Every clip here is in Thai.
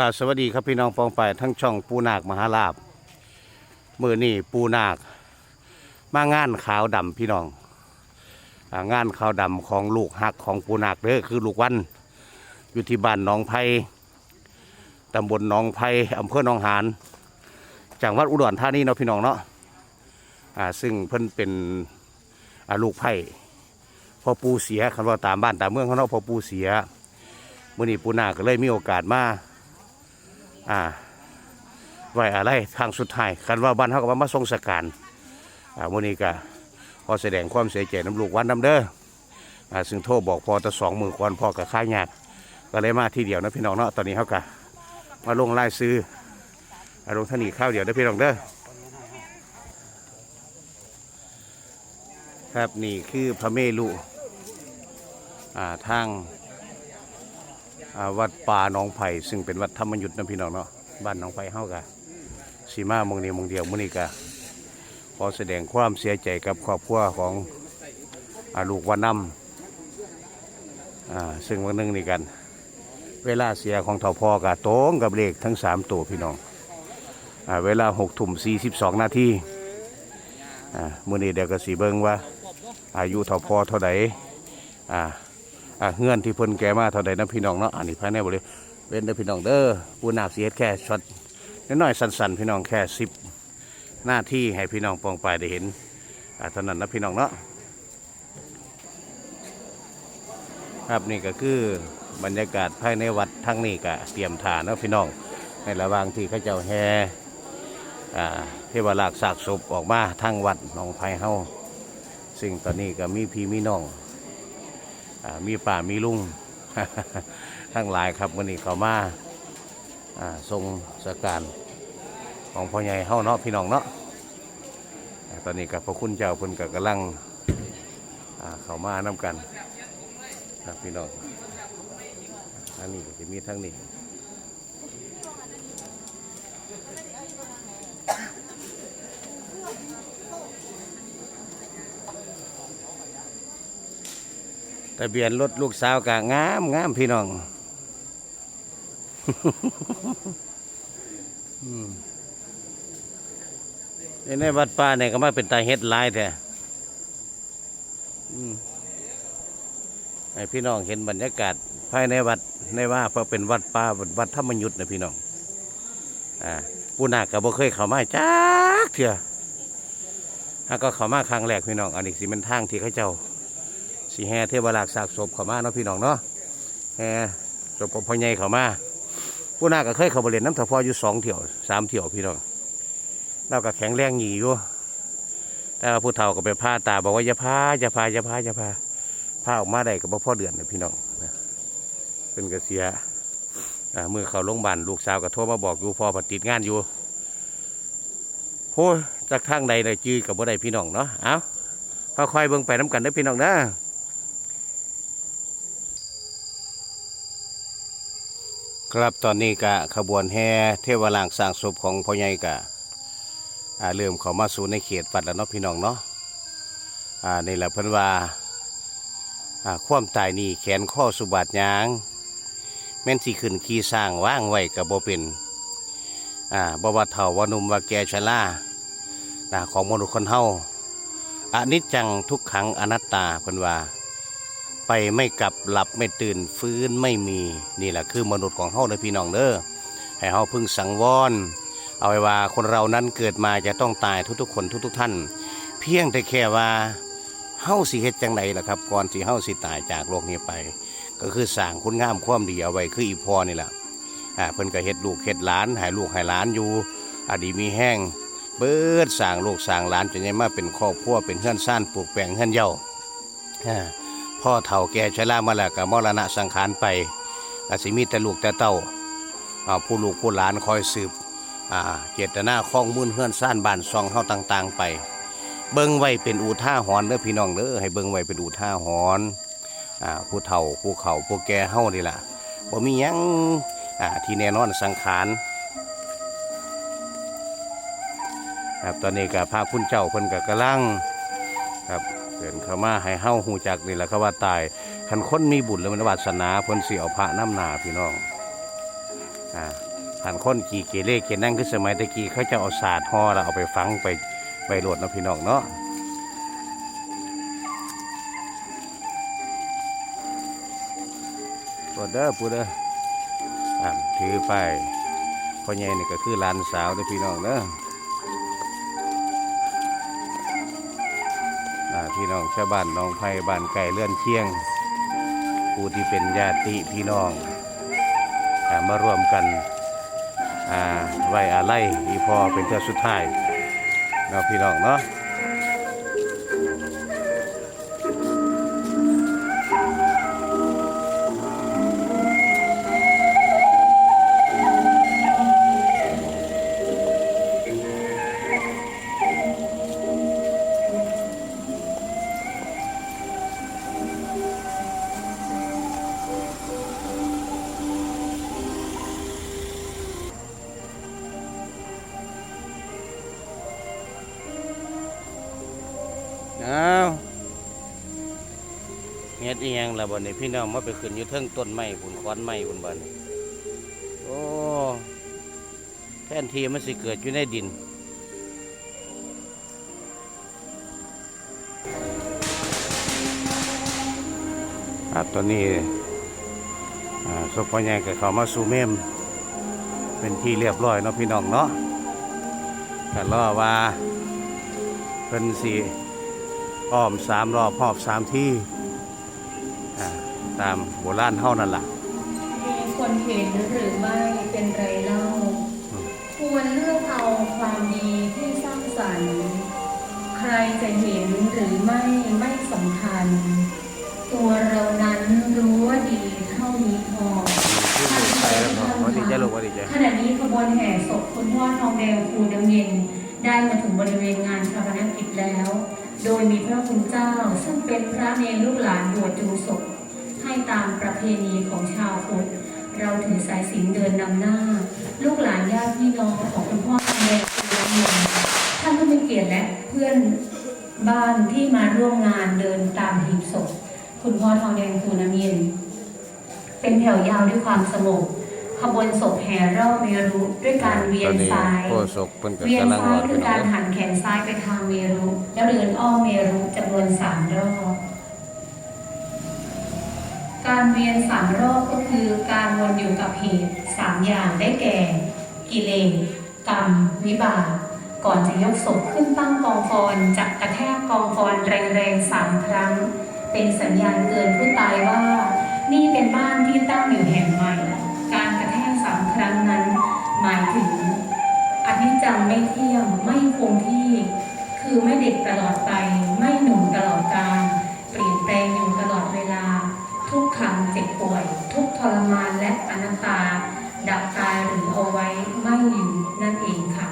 กราบสวัสดีครับพี่น้องปองไปายทั้งช่องปูนาคมหาลาบมือนี่ปูนาค มางานขาวดำพี่น้องอางานขาวดำของลูกหักของปูนาคเด้อคือลูกวัน อยู่ที่บ้านหนองไผ่ตำบลหนองไผ่อำเภอหนองหานจังหวัดอุดรธานีเนาะพี่น้องเนาะอ่าซึ่งเพิ่นเป็นลูกไผ่พอปูเสียคันว่าตามบ้านตามเมืองเขาเนาะพอปูเสียมื่อนี้ปูนาคก็เลยมีโอกาสมา อ่าไว้อะไรทางสุดท้ายคันว่าบ้านเขาก็ว่ามาทรงสการอ่ามื้อนี้ก็ขอแสดงความเสียใจน้ำลูกวันน้ำเด้ออ่าซึ่งโทรบอกพอแตะสองมือก่อนพอกับค่ายากก็เลยมาทีเดียวนะพี่น้องเนาะตอนนี้เขาก็มาลงไล่ซื้ออาลงท่านีข้าวเดียวเด้อพี่น้องเด้อครับนี่คือพระเมรุอ่าทาง วัดป่าหนองไผ่ซึ่งเป็นวัดธรรมยุทธ์นะพี่น้องเนาะบ้านหนองไผ่เฮากะสีมามงนี้มงเดียวมื้อนี้กะขอแสดงความเสียใจกับครอบครัวของอาลูกวันนำอ่าซึ่งวันหนึงนี่กัน เวลาเสียของเถ่าพอกะโตรงกับเลขทั้งสามตัวพี่น้องอ่าเวลาหกทุ่มสี่สิบสองนาทีอ่ามื้อนี้เดี๋ยวก็สีเบิ่งว่า อายุเถ่าพอเท่าใดอ่อะ เงื่อนที่เพิ่นแกมาเท่าใดนะพี่น้องเนาะอันนี้ภายในบริเวณเด้อพี่น้องเด้อปูนาคเสียแค่ช็อตน้อยๆสั้นๆพี่น้องแค่สิบหน้าที่ให้พี่น้องปองไปได้เห็นเท่านั้นนะพี่น้องเนาะครับนี่ก็คือบรรยากาศภายในวัดทั้งนี้ก็เตรียมฐานนะพี่น้องในระหว่างที่เขาเจ้าแห่อ่าเทวราชสากศพออกมาทั้งวัดหนองไผ่เฮาซึ่งตอนนี้ก็มีพี่มีน้อง มีป่ามีลุงทั้งหลายครับวันนี้เขามาอ่าทรงสการของพ่อใหญ่เฮาเนาะพี่น้องเนาะตอนนี้กับพระคุณเจ้าเพิ่นกับกำลังอ่าเขามานํกันครับพี่น้องอันนี้จะมีทั้งนี้ ทะเบียนรถลูกสาวกะงามงามพี่น้องอืมในวัดป่าเนี่ยก็มาเป็นตาเฮ็ดลายแท้อืมให้พี่น้องเห็นบรรยากาศภายในวัดในว่าเพราะเป็นวัดป่าวัดธรรมยุทธ์นะพี่น้อง อ่าปูนาก็บ่เคยเข้ามาจักเถื่อถ้าก็เข้ามาครั้งแรกพี่น้อง อันนี้สิเป็นทางที่เขาเจ้า สีแห่เทวราชสากศพเขามาเนาะพี่น้องเนาะแห่ศพของพ่อใหญ่เขามาผู้น่าก็เคยเข้าไปเล่นน้ำถพออยู่สองเที่ยวสามเที่ยวพี่น้องเราก็แข็งแรงหยีอยู่แต่ว่าผู้เฒ่าก็ไปพาตาบอกว่าอย่าพาอย่าพาอย่าพาอย่าพาพาออกมาได้ก็บ่พ่อเดือนนะพี่น้องเป็นกระเสียอ่าเมื่อเขาโรงพยาบาลลูกสาวก็โทรมาบอกอยู่พ่อปติดงานอยู่โอ้ยจากทางใดเลยจื้อกับบ่ได้พี่น้องเนาะเอาค่อยๆเบิ่งไปน้ำกันได้พี่น้องนะ ครับตอนนี้กะขบวนแห่เทวรางสร้างศพของพ่อใหญ่กะอาเริ่มเข้ามาสู่ในเขตวัดแล้วเนาะพี่น้องเนาะอ่านี่แหละเพิ่นว่าอ่าความตายนี่แขนข้อสุบาทยาง แม่นสิขึ้นขี่สร้างว่างไว้กับบ่เป็นอ่าบ่ว่าเฒ่าว่านุ่มว่าแก่ชราอ่าของมนุษย์คนเฮาอนิจจังทุกขังอนัตตาเพิ่นว่า ไปไม่กลับหลับไม่ตื่นฟื้นไม่มีนี่แหละคือมนุษย์ของเฮาเด้อพี่น้องเด้อให้เฮาพึ่งสังวรเอาไว้ว่าคนเรานั้นเกิดมาจะต้องตายทุกๆ คนทุก ๆ ท่าน เพียงแต่แค่ว่าเฮาสิเฮ็ดจังไดล่ะครับ ก่อนที่เฮาสิตายจากโลกนี้ไป ก็คือสร้างคุณงามความดีเอาไว้คืออีพอนี่แหละอ่าเพิ่นก็เฮ็ดลูกเฮ็ดหลานให้ลูกให้หลานอยู่อดีมีแห้งเบิดสร้างลูกสร้างหลานจนยังมาเป็นครอบครัวเป็นเฮือนซ่านปลูกแปลงเฮือนเย้าอ่า พ่อเฒ่าแก่ชรามาแล้วก็มรณะสังขารไปก็สิมีแต่ลูกแต่เต้าอ่าผู้ลูกผู้หลานคอยสืบเจตนาข้องมุ่นเฮือนซ่านบ้านซองเฮาต่าง ๆ ไป เบิ่งไว้เป็นอุท่าหรณ์เด้อพี่น้องเด้อให้เบิ่งไว้เป็นอุท่าหอ่าผู้เฒ่าผู้เขาผู้แก่เฮานี่ล่ะบ่มีหยังที่แน่นอนสังขารครับตอนนี้ก็พาคุณเจ้าเพิ่นก็กำลังครับ เดินเข้ามาให้เฮาหูจักนี่แหละครับว่าตายคันคนมีบุญและมันวาสนาเพิ่นสิเอาพระน้ำหนาพี่น้องอ่าผ่านคนกี่เกเรเกนั่งคือสมัยตะกี้เขาจะเอาศาสตร์ห่อแล้วเอาไปฝังไปไปโหลดนะพี่น้องเนาะปวดเด้อปวดเด้ออ่าถือไปพ่อใหญ่นี่ก็คือหลานสาวเด้อพี่น้องเด้ออ่ พี่น้องชาวบ้านน้องไผ่บ้านไก่เลื่อนเชียง ผู้ที่เป็นญาติพี่น้องอ่มารวมกันอ่าไว้อาลัยอีพอเป็นเทือสุดท้ายเนาะพี่น้องเนาะ อาเฮ็ดอีหยังล่ะบ่นี่พี่น้องมาไปขึ้นอยู่เทิงต้นไม้พุ่นขอนไม้พุ่นบ่นี่โอ้แทนที่มันสิเกิดอยู่ในดินครับตอนนี้อ่าศพพ่อใหญ่ก็เขามาสู่เมม เป็นที่เรียบร้อยเนาะพี่น้องเนาะก็รอว่าเพิ่นสิ อ้อมสามรอบหอบสามที่อ่าตามโบราณเท่านั่นล่ะมีคนเห็นหรือไม่เป็นไรเล่า ควรเลือกเอาความดีที่สร้างสรรค์ ใครจะเห็นหรือไม่ไม่สำคัญ ตัวเรานั้นรู้ว่าดีเท่านี้พอชื่อหมูไทยแล้วพอว่าดีใจลูกว่าดีใจขณะนี้ขบวนแห่ศพคุณพ่อทองแดงภูน้ำเย็นได้มาถึงบริเวณงานชาปนกิจแล้ว โดยมีพระคุณเจ้าซึ่งเป็นพระเนรลูกหลานบวชดูศพให้ตามประเพณีของชาวพุทธเราถือสายสิญจนเดินนำหน้า ลูกหลานญาติพี่น้องของคุณพ่อทองแดงภูน้ำเย็นท่านผู้มีเกียรติและเพื่อนบ้านที่มาร่วมงานเดินตามหีบศพ คุณพ่อทองแดงภูน้ำเย็นเป็นแถวยาวด้วยความสงบ ขบวนศพแห่รอบเมรุด้วยการเวียตอนนนี้ซ้ายโคศกเพิ่นก็เวียนกำลังซ้ารอยคืพี่อน้กาองรเด้อหันแขนซ้ายไปทางเมรุแล้วเดินอ้อมเมรุจำนวนสามรอบการเวียนสามรอบก็คือการวนอยู่กับเหตุสามอย่างได้แก่ กิเลสกรรม วิบากก่อนจะยกศพขึ้นตั้งกองฟอนจะกระแทกกองฟอนแรงๆสามครั้ง เป็นสัญญาณเตือนผู้ตายว่า นี่เป็นบ้านที่ตั้งอยู่แห่งใหม่ ครั้งนั้น หมายถึงอนิจจังไม่เที่ยงไม่คงที่ คือไม่เด็กตลอดไป ไม่หนุ่มตลอดกาลเปลี่ยนแปลงอยู่ตลอดเวลา ทุกขังเจ็บป่วย ทุกทรมานและอนัตตา ดับตายหรือเอาไว้ไม่อยู่นั่นเองค่ะ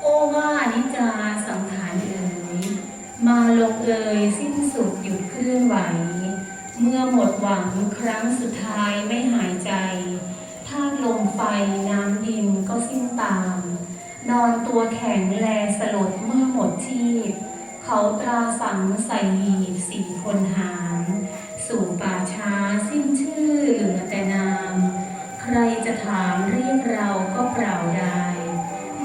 โอว่าอนิจจาสังขารเอ๋ยมาลงเอยสิ้นสุดหยุดเคลื่อนไหว เมื่อหมดหวังครั้งสุดท้ายไม่หายใจธาตุลมไฟน้ำดินก็สิ้นตาม นอนตัวแข็งแลสลดเมื่อหมดชีพ เขาตราสังใส่หีบสี่คนหารสู่ป่าช้าสิ้นชื่อเหลือแต่นาม ใครจะถามเรียกเราก็เปล่าได้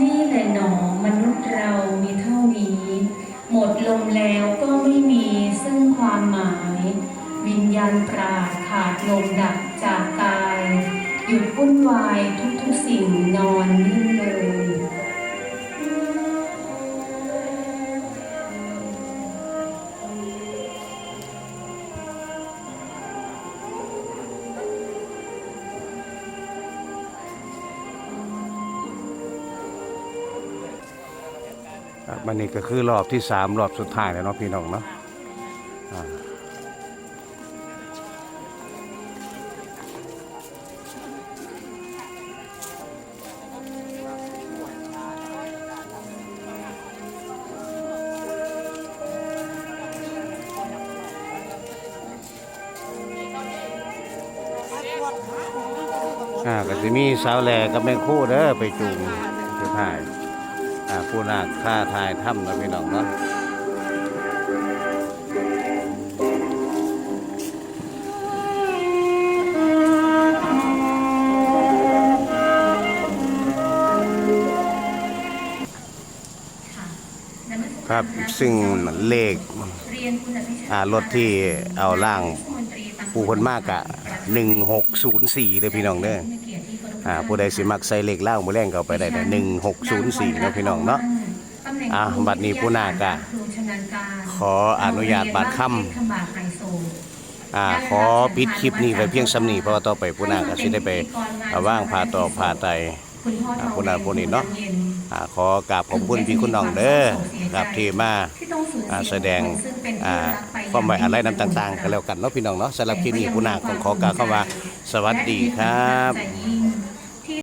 นี่แหละหนอมนุษย์เรามีเท่านี้ หมดลมแล้วก็ไม่มีซึ่งความหมาย วิญญาณปราดขาดลมดับจากกาย หยุดวุ่นวายทุกๆสิ่งนอนนิ่งเลยครับมันนี่ก็คือรอบที่สามรอบสุดท้ายแล้วเนาะพี่น้องเนาะ่าก็จะมีสาวแหล่กับแม่คู่เด้อไปจูงไปถ่ายอ่าผู้นาคค่าทายถ้ำนะพี่น้องเนาะครับซึ่งเลขอ่ารถที่เอาล่างปูคนมากอะหนึ่งหกศูนย์สี่เลยพี่น้องเด้อ อ่าผู้ใดสิมักใส่เลขเล่ามื้อแรงก็เอาไปได้แต่1604เนาะพี่น้องเนาะ อะบัดนี้ผู้นาคอะครูชำนาญการขออนุญาตบาดค่ำโรงเรียนวัดเพชรขมาไฮโซอ่าขอปิดคลิปนี้ไว้เพียงสำนี้เพราะว่าต่อไปผู้นาก็สิได้ไปเอาว่างพาต่อพาไตคุณพ่ออ่าทองผู้นาผู้นี้เนาะย็อ่าขอกราบขอบคุณพี่คุณน้องเด้อครับที่มาที่ต้องสูญอ่าเสียแสดงบุคคลซึ่เป็นที่อ่ารักไปความหมายอะไรนั้นต่างๆกันแล้วกันเนาะพี่น้องเนาะสำหรับคลิปนี้ผู้นาต้องขอกล่าวคำว่าสวัสดีครับ